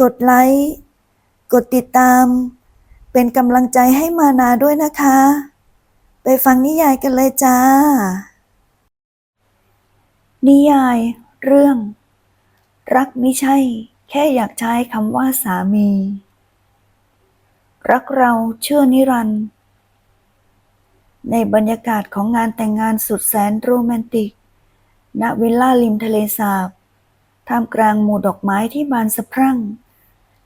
กดไลค์ กดติดตาม เป็นกำลังใจให้มานาด้วยนะคะ ไปฟังนิยายกันเลยจ้า นิยาย เรื่อง รักไม่ใช่ แค่อยากใช้คำว่าสามี รักเราเชื่อนิรันดร์ในบรรยากาศของงานแต่งงานสุดแสนโรแมนติก ณ วิลล่าริมทะเลสาบ ท่ามกลางหมู่ดอกไม้ที่บานสะพรั่ง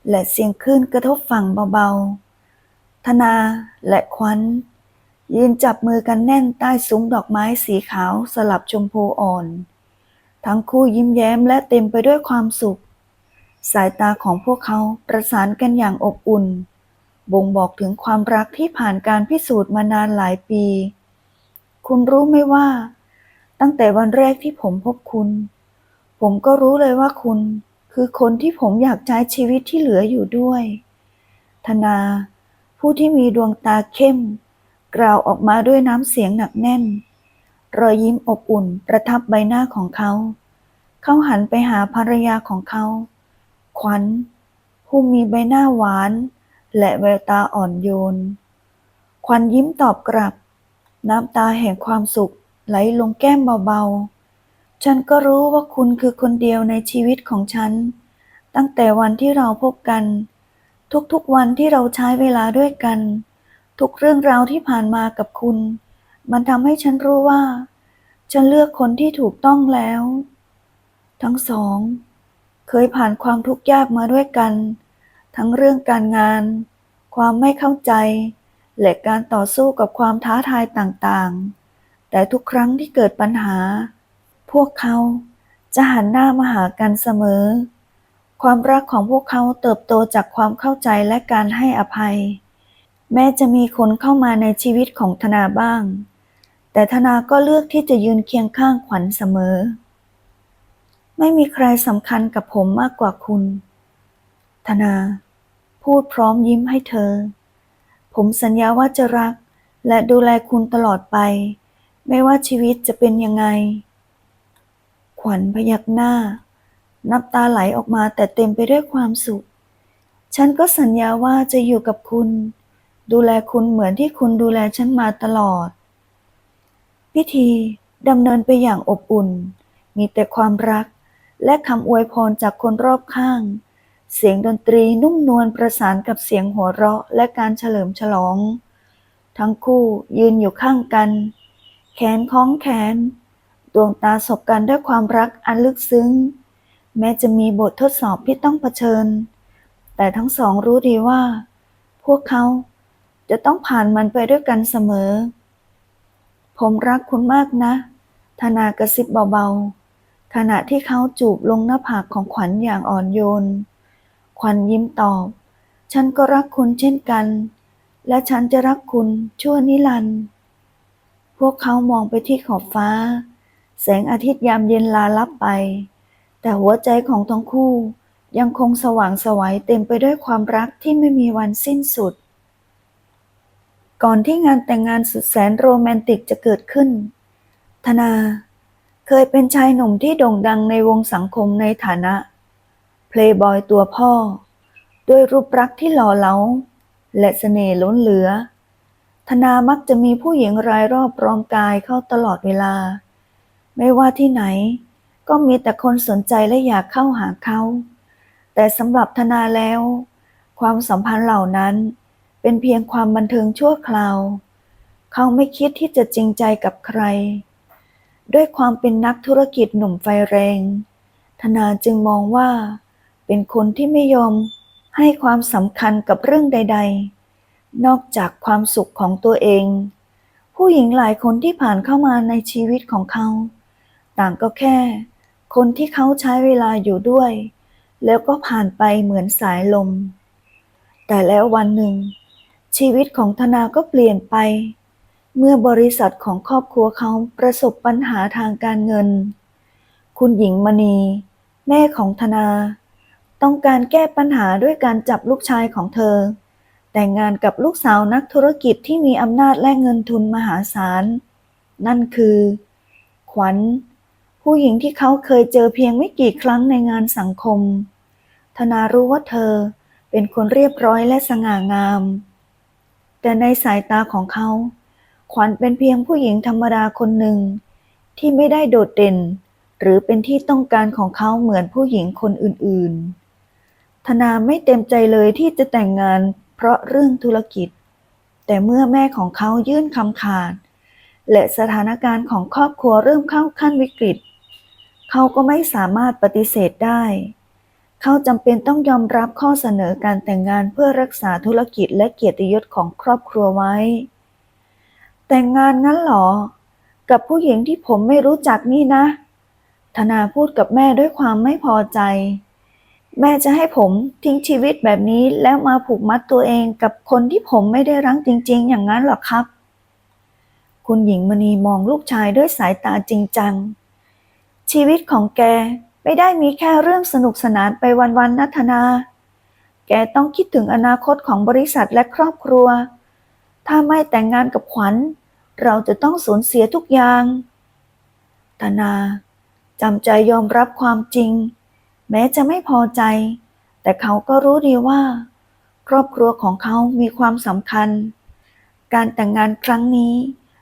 และเสียงคลื่นกระทบฝั่งเบาๆ ธนาและขวัญยืนจับมือกันแน่นใต้ซุ้มดอกไม้สีขาวสลับชมพูอ่อน ทั้งคู่ยิ้มแย้มและเต็มไปด้วยความสุข สายตาของพวกเขาประสานกันอย่างอบอุ่น บ่งบอกถึงความรักที่ผ่านการพิสูจน์มานานหลายปี คุณรู้ไหมว่า ตั้งแต่วันแรกที่ผมพบคุณ ผมก็รู้เลยว่าคุณ คือคนที่ผมอยากใช้ชีวิตที่เหลืออยู่ด้วย ธนา ผู้ที่มีดวงตาเข้ม กล่าวออกมาด้วยน้ำเสียงหนักแน่น รอยยิ้มอบอุ่นประทับใบหน้าของเขา เขาหันไปหาภรรยาของเขา ขวัญ ผู้มีใบหน้าหวาน และแววตาอ่อนโยน ขวัญยิ้มตอบกลับ น้ำตาแห่งความสุขไหลลงแก้มเบาๆ ฉันก็รู้ว่าคุณคือคนเดียวในชีวิตของฉัน ตั้งแต่วันที่เราพบกัน ทุกๆวันที่เราใช้เวลาด้วยกัน ทุกเรื่องราวที่ผ่านมากับคุณ มันทำให้ฉันรู้ว่า ฉันเลือกคนที่ถูกต้องแล้ว ทั้งสอง เคยผ่านความทุกข์ยากมาด้วยกัน ทั้งเรื่องการงาน ความไม่เข้าใจ และการต่อสู้กับความท้าทายต่างๆ แต่ทุกครั้งที่เกิดปัญหา พวกเขาจะหันหน้ามาหากันเสมอ ความรักของพวกเขาเติบโตจากความเข้าใจและการให้อภัย แม้จะมีคนเข้ามาในชีวิตของธนาบ้าง แต่ธนาก็เลือกที่จะยืนเคียงข้างขวัญเสมอ ไม่มีใครสำคัญกับผมมากกว่าคุณ ธนา พูดพร้อมยิ้มให้เธอ ผมสัญญาว่าจะรักและดูแลคุณตลอดไป ไม่ว่าชีวิตจะเป็นยังไง ขวัญพยักหน้าน้ำตาไหลออกมาแต่เต็มไปด้วยความสุข ฉันก็สัญญาว่าจะอยู่กับคุณ ดูแลคุณเหมือนที่คุณดูแลฉันมาตลอด พิธีดำเนินไปอย่างอบอุ่น มีแต่ความรักและคำอวยพรจากคนรอบข้าง เสียงดนตรีนุ่มนวลประสานกับเสียงหัวเราะและการเฉลิมฉลอง ทั้งคู่ยืนอยู่ข้างกัน แขนคล้องแขน ดวงตาสบกันด้วยความรักอันลึกซึ้ง แม้จะมีบททดสอบที่ต้องเผชิญ แต่ทั้งสองรู้ดีว่า พวกเขาจะต้องผ่านมันไปด้วยกันเสมอ ผมรักคุณมากนะ ธนากระซิบเบาๆ ขณะที่เขาจูบลงหน้าผากของขวัญอย่างอ่อนโยน ขวัญยิ้มตอบ ฉันก็รักคุณเช่นกัน และฉันจะรักคุณชั่วนิรันดร์ พวกเขามองไปที่ขอบฟ้า แสงอาทิตย์ยามเย็นลาลับไป แต่หัวใจของทั้งคู่ยังคงสว่างไสวัยเต็มไปด้วยความรักที่ไม่มีวันสิ้นสุด ก่อนที่งานแต่งงานสุดแสนโรแมนติกจะเกิดขึ้น ธนาเคยเป็นชายหนุ่มที่โด่งดังในวงสังคมในฐานะ เพลย์บอยตัวพ่อ ด้วยรูปรักษณ์ที่หล่อเหลา และเสน่ห์ล้นเหลือ ธนามักจะมีผู้หญิงรายรอบรอมกายเข้าตลอดเวลา ไม่ว่าที่ไหน ก็มีแต่คนสนใจและอยากเข้าหาเขา แต่สำหรับธนาแล้ว ความสัมพันธ์เหล่านั้นเป็นเพียงความบันเทิงชั่วคราว เขาไม่คิดที่จะจริงใจกับใคร ด้วยความเป็นนักธุรกิจหนุ่มไฟแรง ธนาจึงมองว่า เป็นคนที่ไม่ยอมให้ความสำคัญกับเรื่องใด ๆ นอกจากความสุขของตัวเอง ผู้หญิงหลายคนที่ผ่านเข้ามาในชีวิตของเขา ต่างก็แค่ คนที่เขาใช้เวลาอยู่ด้วย แล้วก็ผ่านไปเหมือนสายลม แต่แล้ววันหนึ่ง ชีวิตของธนาก็เปลี่ยนไป เมื่อบริษัทของครอบครัวเขาประสบปัญหาทางการเงิน คุณหญิงมณี แม่ของธนา ต้องการแก้ปัญหาด้วยการจับลูกชายของเธอ แต่งงานกับลูกสาวนักธุรกิจที่มีอำนาจและเงินทุนมหาศาล นั่นคือ ขวัญ ผู้หญิงที่เขาเคยเจอเพียงไม่กี่ครั้งในงานสังคม ธนารู้ว่าเธอเป็นคนเรียบร้อยและสง่างาม แต่ในสายตาของเขา ขวัญเป็นเพียงผู้หญิงธรรมดาคนหนึ่ง ที่ไม่ได้โดดเด่น หรือเป็นที่ต้องการของเขาเหมือนผู้หญิงคนอื่นๆ ธนาไม่เต็มใจเลยที่จะแต่งงานเพราะเรื่องธุรกิจ แต่เมื่อแม่ของเขายื่นคำขาด และสถานการณ์ของครอบครัวเริ่มเข้าขั้นวิกฤตเขาก็ไม่สามารถปฏิเสธได้ เขาจำเป็นต้องยอมรับข้อเสนอการแต่งงานเพื่อรักษาธุรกิจและเกียรติยศของครอบครัวไว้ แต่งงานงั้นหรอ กับผู้หญิงที่ผมไม่รู้จักนี่นะ ธนาพูดกับแม่ด้วยความไม่พอใจ แม่จะให้ผมทิ้งชีวิตแบบนี้แล้วมาผูกมัดตัวเองกับคนที่ผมไม่ได้รักจริง ๆ อย่างนั้นหรอครับ คุณหญิงมณีมองลูกชายด้วยสายตาจริงจัง ชีวิตของแกไม่ได้มีแค่เรื่องสนุกสนานไปวันๆนัทนา แกต้องคิดถึงอนาคตของบริษัทและครอบครัว ถ้าไม่แต่งงานกับขวัญ เราจะต้องสูญเสียทุกอย่าง ธนาจำใจยอมรับความจริง แม้จะไม่พอใจ แต่เขาก็รู้ดีว่า ครอบครัวของเขามีความสำคัญ การแต่งงานครั้งนี้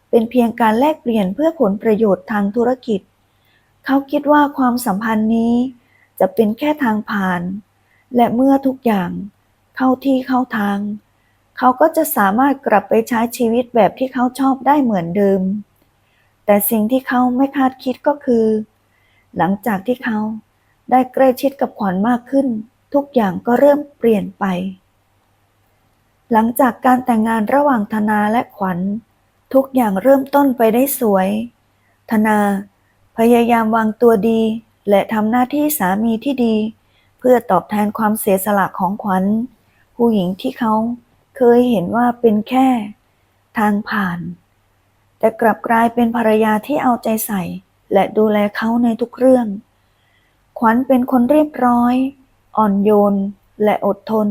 เป็นเพียงการแลกเปลี่ยนเพื่อผลประโยชน์ทางธุรกิจ เขาคิดว่าความสัมพันธ์นี้จะเป็นแค่ทางผ่าน และเมื่อทุกอย่างเข้าที่เข้าทาง เขาก็จะสามารถกลับไปใช้ชีวิตแบบที่เขาชอบได้เหมือนเดิม แต่สิ่งที่เขาไม่คาดคิดก็คือ หลังจากที่เขาได้ใกล้ชิดกับขวัญมากขึ้น ทุกอย่างก็เริ่มเปลี่ยนไป หลังจากการแต่งงานระหว่างธนาและขวัญ ทุกอย่างเริ่มต้นไปได้สวย ธนา พยายามวางตัวดี และทำหน้าที่สามีที่ดี เพื่อตอบแทนความเสียสละของขวัญ ผู้หญิงที่เขาเคยเห็นว่าเป็นแค่ ทางผ่าน แต่กลับกลายเป็นภรรยาที่เอาใจใส่ และดูแลเขาในทุกเรื่อง ขวัญเป็นคนเรียบร้อย อ่อนโยน และอดทน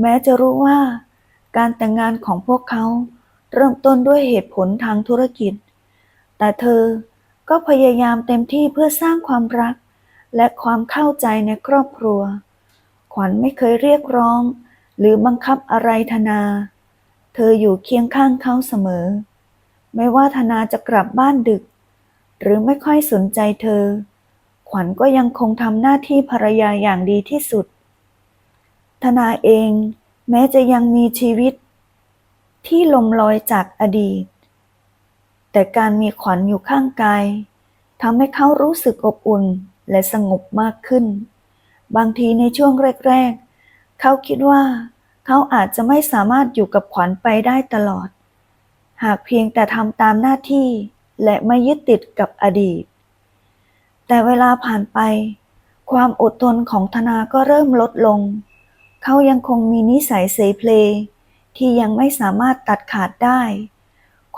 แม้จะรู้ว่า การแต่งงานของพวกเขาเริ่มต้นด้วยเหตุผลทางธุรกิจ แต่เธอ ก็พยายามเต็มที่เพื่อสร้างความรัก และความเข้าใจในครอบครัว ขวัญไม่เคยเรียกร้อง หรือบังคับอะไรธนา เธออยู่เคียงข้างเขาเสมอ ไม่ว่าธนาจะกลับบ้านดึก หรือไม่ค่อยสนใจเธอ ขวัญก็ยังคงทำหน้าที่ภรรยาอย่างดีที่สุด ธนาเองแม้จะยังมีชีวิต ที่ลมลอยจากอดีต แต่การมีขวัญอยู่ข้างกายทำให้เขารู้สึกอบอุ่นและสงบมากขึ้น บางทีในช่วงแรก ๆ เขาคิดว่า เขาอาจจะไม่สามารถอยู่กับขวัญไปได้ตลอด หากเพียงแต่ทำตามหน้าที่และไม่ยึดติดกับอดีต แต่เวลาผ่านไป ความอดทนของธนาก็เริ่มลดลง เขายังคงมีนิสัยเสเพลที่ยังไม่สามารถตัดขาดได้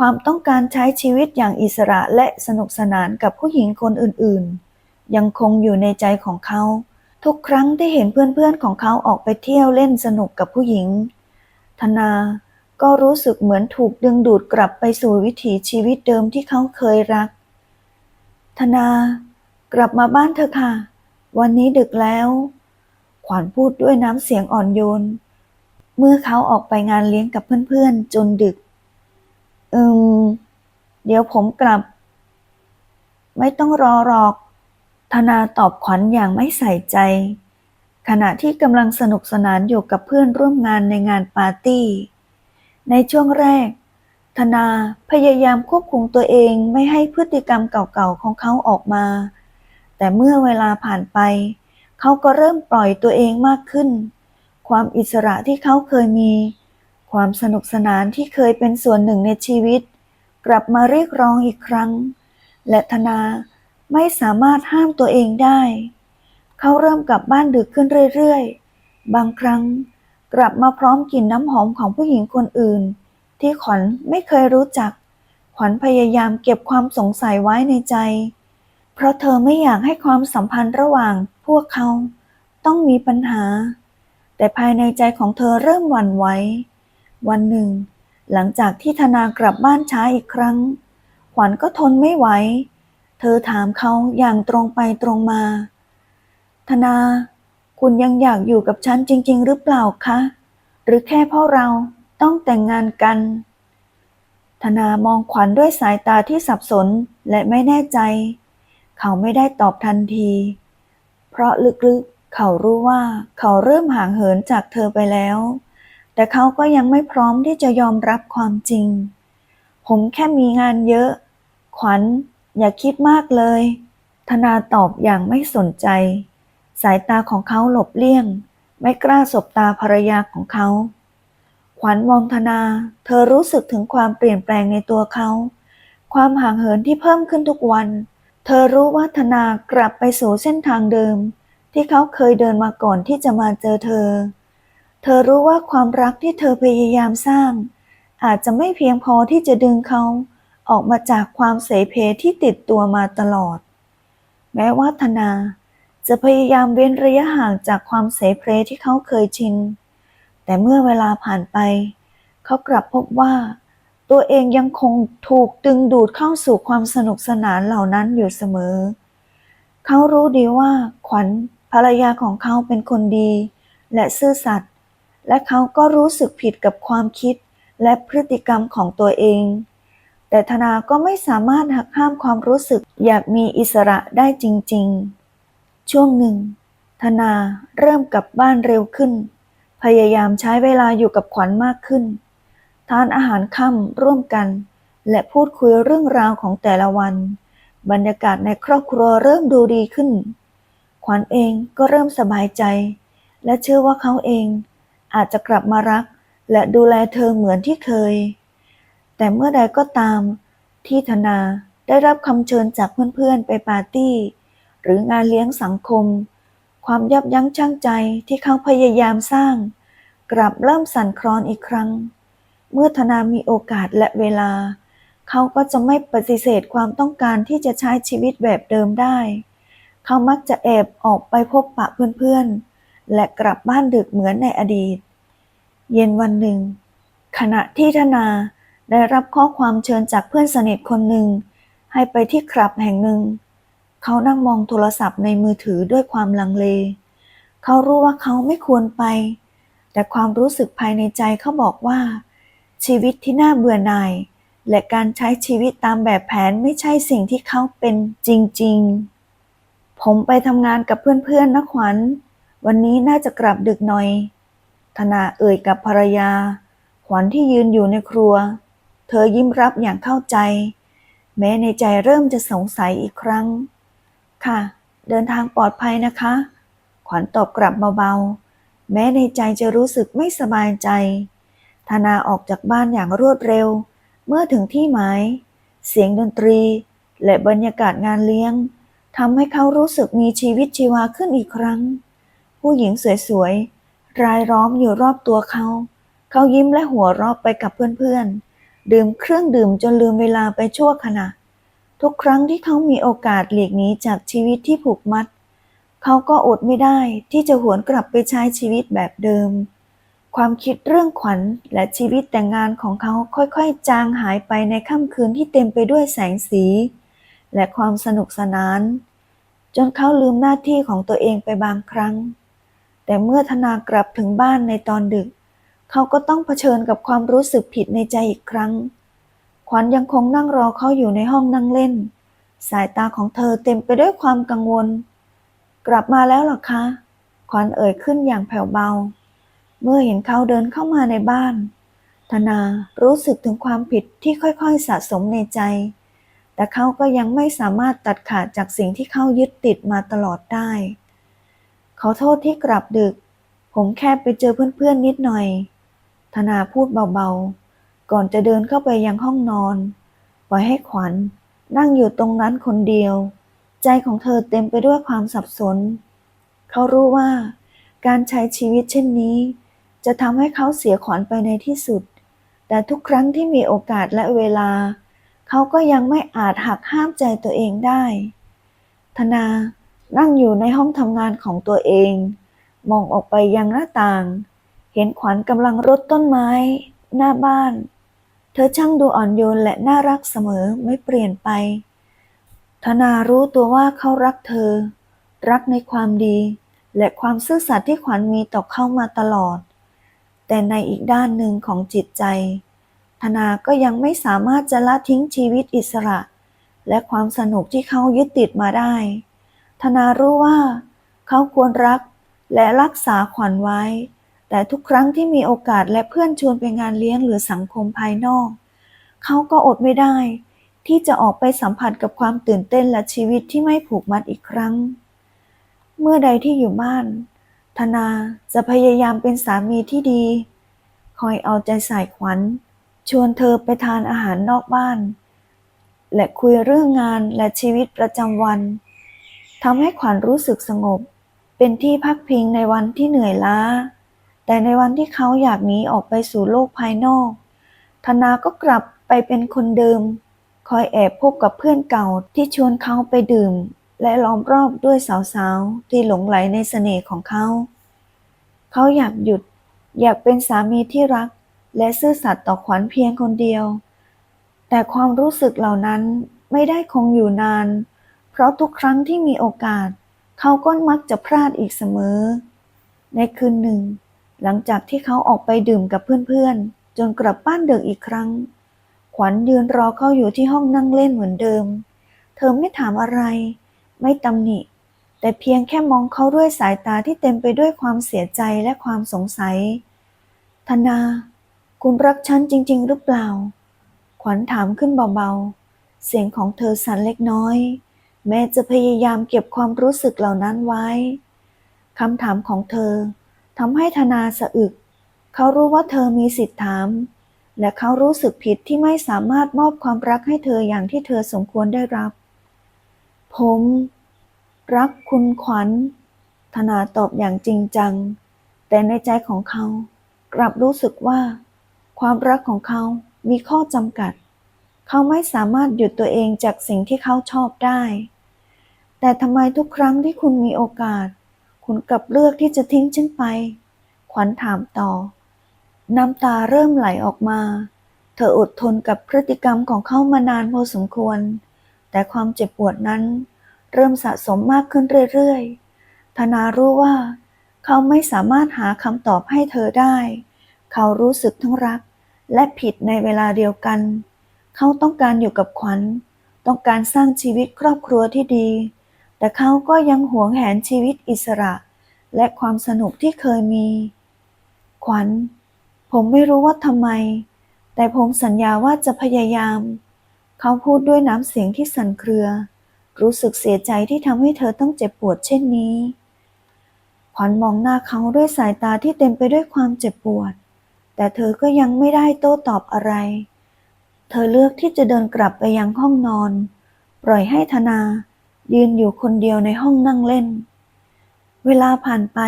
ความต้องการใช้ชีวิตอย่างอิสระและสนุกสนานกับผู้หญิงคนอื่นๆ ยังคงอยู่ในใจของเขา ทุกครั้งที่เห็นเพื่อนๆของเขาออกไปเที่ยวเล่นสนุกกับผู้หญิง ธนาก็รู้สึกเหมือนถูกดึงดูดกลับไปสู่วิถีชีวิตเดิมที่เขาเคยรัก ธนากลับมาบ้านเถอะค่ะ วันนี้ดึกแล้ว ขวัญพูดด้วยน้ำเสียงอ่อนโยน เมื่อเขาออกไปงานเลี้ยงกับเพื่อนๆ จนดึก อืม เดี๋ยวผมกลับ ไม่ต้องรอหรอก ธนาตอบขวัญอย่างไม่ใส่ใจ ขณะที่กำลังสนุกสนานอยู่กับเพื่อนร่วมงานในงานปาร์ตี้ ในช่วงแรก ธนาพยายามควบคุมตัวเองไม่ให้พฤติกรรมเก่าๆของเขาออกมา แต่เมื่อเวลาผ่านไป เขาก็เริ่มปล่อยตัวเองมากขึ้น ความอิสระที่เขาเคยมี ความสนุกสนานที่เคยเป็นส่วนหนึ่งในชีวิต กลับมาเรียกร้องอีกครั้ง และธนาไม่สามารถห้ามตัวเองได้ เขาเริ่มกลับบ้านดึกขึ้นเรื่อยๆ บางครั้งกลับมาพร้อมกลิ่นน้ำหอมของผู้หญิงคนอื่น ที่ขวัญไม่เคยรู้จัก ขวัญพยายามเก็บความสงสัยไว้ในใจ เพราะเธอไม่อยากให้ความสัมพันธ์ระหว่างพวกเขาต้องมีปัญหา แต่ภายในใจของเธอเริ่มหวั่นไหว วันหนึ่ง หลังจากที่ธนากลับบ้านช้าอีกครั้ง ขวัญก็ทนไม่ไหว เธอถามเขาอย่างตรงไปตรงมา ธนา คุณยังอยากอยู่กับฉันจริง ๆ หรือเปล่าคะ หรือแค่เพราะเราต้องแต่งงานกัน ธนามองขวัญด้วยสายตาที่สับสนและไม่แน่ใจ เขาไม่ได้ตอบทันที เพราะลึกๆ เขารู้ว่าเขาเริ่มห่างเหินจากเธอไปแล้ว แต่เขาก็ยังไม่พร้อมที่จะยอมรับความจริง ผมแค่มีงานเยอะ ขวัญ อย่าคิดมากเลย ธนาตอบอย่างไม่สนใจ สายตาของเขาหลบเลี่ยง ไม่กล้าสบตาภรรยาของเขา ขวัญมองธนา เธอรู้สึกถึงความเปลี่ยนแปลงในตัวเขา ความห่างเหินที่เพิ่มขึ้นทุกวัน เธอรู้ว่าธนากลับไปสู่เส้นทางเดิม ที่เขาเคยเดินมาก่อนที่จะมาเจอเธอ ธอรู้ว่าความรักที่เธอพยายามสร้าง อาจจะไม่เพียงพอที่จะดึงเขาออกมาจากความเสเพที่ติดตัวมาตลอด แม้ว่าธนาจะพยายามเว้นระยะห่างจากความเสเพที่เขาเคยชิน แต่เมื่อเวลาผ่านไป เขากลับพบว่า ตัวเองยังคงถูกดึงดูดเข้าสู่ความสนุกสนานเหล่านั้นอยู่เสมอ เขารู้ดีว่าขวัญภรรยาของเขาเป็นคนดี และซื่อสัตย์ และเขาก็รู้สึกผิดกับความคิดและพฤติกรรมของตัวเอง แต่ธนาก็ไม่สามารถหักห้ามความรู้สึกอยากมีอิสระได้จริง ๆ ช่วงหนึ่ง ธนาเริ่มกลับบ้านเร็วขึ้น พยายามใช้เวลาอยู่กับขวัญมากขึ้น ทานอาหารค่ำร่วมกัน และพูดคุยเรื่องราวของแต่ละวัน บรรยากาศในครอบครัวเริ่มดูดีขึ้น ขวัญเองก็เริ่มสบายใจ และเชื่อว่าเขาเอง อาจจะกลับมารัก และดูแลเธอเหมือนที่เคย แต่เมื่อใดก็ตาม ที่ธนาได้รับคำเชิญจากเพื่อนๆไปปาร์ตี้ หรืองานเลี้ยงสังคม ความยับยั้งชั่งใจที่เขาพยายามสร้าง กลับเริ่มสั่นคลอนอีกครั้ง เมื่อธนามีโอกาสและเวลา เขาก็จะไม่ปฏิเสธความต้องการที่จะใช้ชีวิตแบบเดิมได้ เขามักจะแอบออกไปพบปะเพื่อนๆ และกลับบ้านดึกเหมือนในอดีต เย็นวันหนึ่ง ขณะที่ธนาได้รับข้อความเชิญจากเพื่อนสนิทคนหนึ่ง ให้ไปที่คลับแห่งหนึ่ง เขานั่งมองโทรศัพท์ในมือถือด้วยความลังเล เขารู้ว่าเขาไม่ควรไป แต่ความรู้สึกภายในใจเขาบอกว่า ชีวิตที่น่าเบื่อหน่าย และการใช้ชีวิตตามแบบแผนไม่ใช่สิ่งที่เขาเป็นจริง ๆ ผมไปทำงานกับเพื่อนๆนะขวัญ วันนี้น่าจะกลับดึกหน่อย ธนาเอ่ยกับภรรยา ขวัญที่ยืนอยู่ในครัว เธอยิ้มรับอย่างเข้าใจ แม้ในใจเริ่มจะสงสัยอีกครั้ง ค่ะ เดินทางปลอดภัยนะคะ ขวัญตอบกลับเบาๆ แม้ในใจจะรู้สึกไม่สบายใจ ธนาออกจากบ้านอย่างรวดเร็ว เมื่อถึงที่หมาย เสียงดนตรี และบรรยากาศงานเลี้ยงทำให้เขารู้สึกมีชีวิตชีวาขึ้นอีกครั้ง ผู้หญิงสวยๆ รายล้อมอยู่รอบตัวเขา เขายิ้มและหัวเราะไปกับเพื่อนๆ ดื่มเครื่องดื่มจนลืมเวลาไปชั่วขณะ ทุกครั้งที่เขามีโอกาสหลีกหนีจากชีวิตที่ผูกมัด เขาก็อดไม่ได้ที่จะหวนกลับไปใช้ชีวิตแบบเดิม ความคิดเรื่องขวัญและชีวิตแต่งงานของเขาค่อยๆ จางหายไปในค่ำคืนที่เต็มไปด้วยแสงสี และความสนุกสนานจนเขาลืมหน้าที่ของตัวเองไปบางครั้ง แต่เมื่อธนากลับถึงบ้านในตอนดึก เขาก็ต้องเผชิญกับความรู้สึกผิดในใจอีกครั้ง ขวัญยังคงนั่งรอเขาอยู่ในห้องนั่งเล่น สายตาของเธอเต็มไปด้วยความกังวล กลับมาแล้วหรอคะ ขวัญเอ่ยขึ้นอย่างแผ่วเบา เมื่อเห็นเขาเดินเข้ามาในบ้าน ธนารู้สึกถึงความผิดที่ค่อยๆสะสมในใจ แต่เขาก็ยังไม่สามารถตัดขาดจากสิ่งที่เขายึดติดมาตลอดได้ ขอโทษที่กลับดึก ผมแค่ไปเจอเพื่อนๆนิดหน่อย ธนาพูดเบาๆ ก่อนจะเดินเข้าไปยังห้องนอน ปล่อยให้ขวัญนั่งอยู่ตรงนั้นคนเดียว ใจของเธอเต็มไปด้วยความสับสน เขารู้ว่าการใช้ชีวิตเช่นนี้ จะทำให้เขาเสียขวัญไปในที่สุด แต่ทุกครั้งที่มีโอกาสและเวลา เขาก็ยังไม่อาจหักห้ามใจตัวเองได้ ธนา นั่งอยู่ในห้องทำงานของตัวเอง มองออกไปยังหน้าต่าง เห็นขวัญกำลังรดต้นไม้ หน้าบ้าน เธอช่างดูอ่อนโยนและน่ารักเสมอไม่เปลี่ยนไป ธนารู้ตัวว่าเขารักเธอ รักในความดี และความซื่อสัตย์ที่ขวัญมีต่อเขามาตลอด แต่ในอีกด้านหนึ่งของจิตใจ ธนาก็ยังไม่สามารถจะละทิ้งชีวิตอิสระ และความสนุกที่เขายึดติดมาได้ ธนารู้ว่า เขาควรรักและรักษาขวัญไว้ แต่ทุกครั้งที่มีโอกาสและเพื่อนชวนไปงานเลี้ยงหรือสังคมภายนอก เขาก็อดไม่ได้ ที่จะออกไปสัมผัสกับความตื่นเต้นและชีวิตที่ไม่ผูกมัดอีกครั้ง เมื่อใดที่อยู่บ้าน ธนาจะพยายามเป็นสามีที่ดี คอยเอาใจใส่ขวัญ ชวนเธอไปทานอาหารนอกบ้าน และคุยเรื่องงานและชีวิตประจำวัน ทำให้ขวัญรู้สึกสงบ เป็นที่พักพิงในวันที่เหนื่อยล้า แต่ในวันที่เขาอยากหนีออกไปสู่โลกภายนอก ธนาก็กลับไปเป็นคนเดิม คอยแอบพบกับเพื่อนเก่าที่ชวนเขาไปดื่ม และล้อมรอบด้วยสาวๆ ที่หลงไหลในเสน่ห์ของเขา เขาอยากหยุด อยากเป็นสามีที่รัก และซื่อสัตย์ต่อขวัญเพียงคนเดียว แต่ความรู้สึกเหล่านั้นไม่ได้คงอยู่นานเราะทุกครั้งที่มีโอกาส เขาก็มักจะพลาดอีกเสมอ ในคืนหนึ่ง หลังจากที่เขาออกไปดื่มกับเพื่อนๆ จนกลับบ้านดึกอีกครั้ง ขวัญยืนรอเขาอยู่ที่ห้องนั่งเล่นเหมือนเดิม เธอไม่ถามอะไร ไม่ตำหนิ แต่เพียงแค่มองเขาด้วยสายตาที่เต็มไปด้วยความเสียใจและความสงสัย ธนา คุณรักฉันจริง ๆ หรือเปล่า ขวัญถามขึ้นเบาๆ เสียงของเธอสั่นเล็กน้อย แม้จะพยายามเก็บความรู้สึกเหล่านั้นไว้ คำถามของเธอทำให้ธนาสะอึก เขารู้ว่าเธอมีสิทธิ์ถาม และเขารู้สึกผิดที่ไม่สามารถมอบความรักให้เธออย่างที่เธอสมควรได้รับ ผม รักคุณขวัญ ธนาตอบอย่างจริงจัง แต่ในใจของเขา กลับรู้สึกว่า ความรักของเขามีข้อจำกัด เขาไม่สามารถหยุดตัวเองจากสิ่งที่เขาชอบได้ แต่ทำไมทุกครั้งที่คุณมีโอกาส คุณกลับเลือกที่จะทิ้งฉันไป ขวัญถามต่อ น้ำตาเริ่มไหลออกมา เธออดทนกับพฤติกรรมของเขามานานพอสมควร แต่ความเจ็บปวดนั้น เริ่มสะสมมากขึ้นเรื่อยๆ ธนารู้ว่า เขาไม่สามารถหาคำตอบให้เธอได้ เขารู้สึกทั้งรักและผิดในเวลาเดียวกัน เขาต้องการอยู่กับขวัญ ต้องการสร้างชีวิตครอบครัวที่ดี แต่เขาก็ยังหวงแหนชีวิตอิสระ และความสนุกที่เคยมี ขวัญ ผมไม่รู้ว่าทำไม แต่ผมสัญญาว่าจะพยายาม เขาพูดด้วยน้ำเสียงที่สั่นเครือ รู้สึกเสียใจที่ทำให้เธอต้องเจ็บปวดเช่นนี้ ขวัญมองหน้าเขาด้วยสายตาที่เต็มไปด้วยความเจ็บปวด แต่เธอก็ยังไม่ได้โต้ตอบอะไร เธอเลือกที่จะเดินกลับไปยังห้องนอน ปล่อยให้ธนา ยืนอยู่คนเดียวในห้องนั่งเล่น เวลาผ่านไป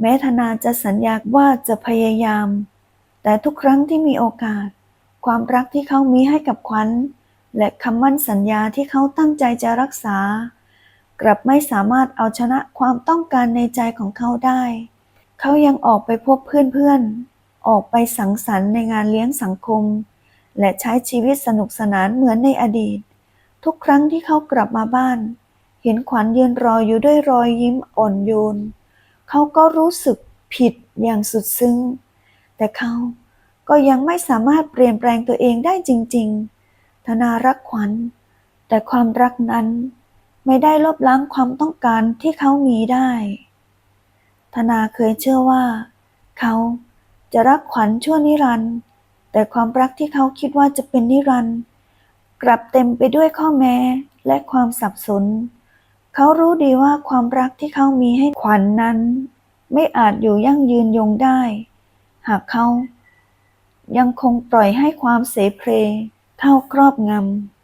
แม้ธนาจะสัญญาว่าจะพยายาม แต่ทุกครั้งที่มีโอกาส ความรักที่เขามีให้กับขวัญ และคำมั่นสัญญาที่เขาตั้งใจจะรักษา กลับไม่สามารถเอาชนะความต้องการในใจของเขาได้ เขายังออกไปพบเพื่อนๆ ออกไปสังสรรค์ในงานเลี้ยงสังคม และใช้ชีวิตสนุกสนานเหมือนในอดีต ทุกครั้งที่เขากลับมาบ้าน เห็นขวัญยืนรออยู่ด้วยรอยยิ้มอ่อนโยน เขาก็รู้สึกผิดอย่างสุดซึ้ง แต่เขาก็ยังไม่สามารถเปลี่ยนแปลงตัวเองได้จริง ๆ ธนารักขวัญ แต่ความรักนั้นไม่ได้ลบล้างความต้องการที่เขามีได้ ธนาเคยเชื่อว่า เขาจะรักขวัญชั่วนิรันด์แต่ความรักที่เขาคิดว่าจะเป็นนิรันด์ กลับเต็มไปด้วยข้อแม้และความสับสน เขารู้ดีว่าความรักที่เขามีให้ขวัญนนั้น ไม่อาจอยู่ยั่งยืนยงได้ หากเขายังคงปล่อยให้ความเสเพลเข้าครอบงำ